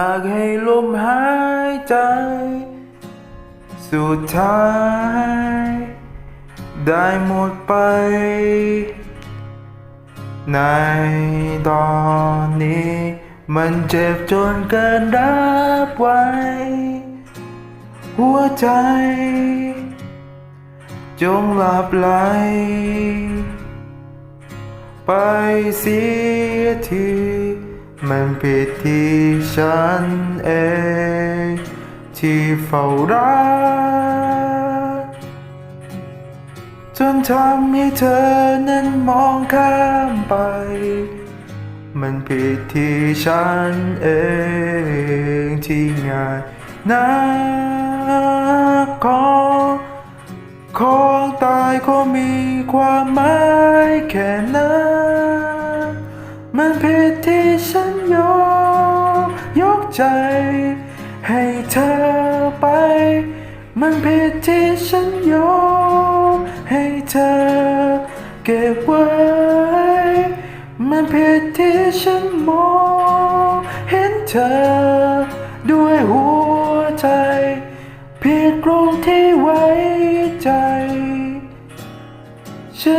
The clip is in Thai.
อยากให้ลมหายใจ สุดท้าย ได้หมดไป ในตอนนี้ มันเจ็บจนเกินรับไว้ หัวใจ จงหลับไหล ไปเสียที มันผิดที่ฉันเองที่เฝ้ารักจนทำให้เธอนั้นมองข้ามไป มันผิดที่ฉันเองที่ง่ายนักของของตายก็มีความหมายแค่นั้นมันผิดที่ ใจให้เธอไป มันผิดที่ฉันยอมให้เธอเก็บไว้ มันผิดที่ฉันมองเห็นเธอด้วยหัวใจ ผิดตรงที่ไว้ใจฉัน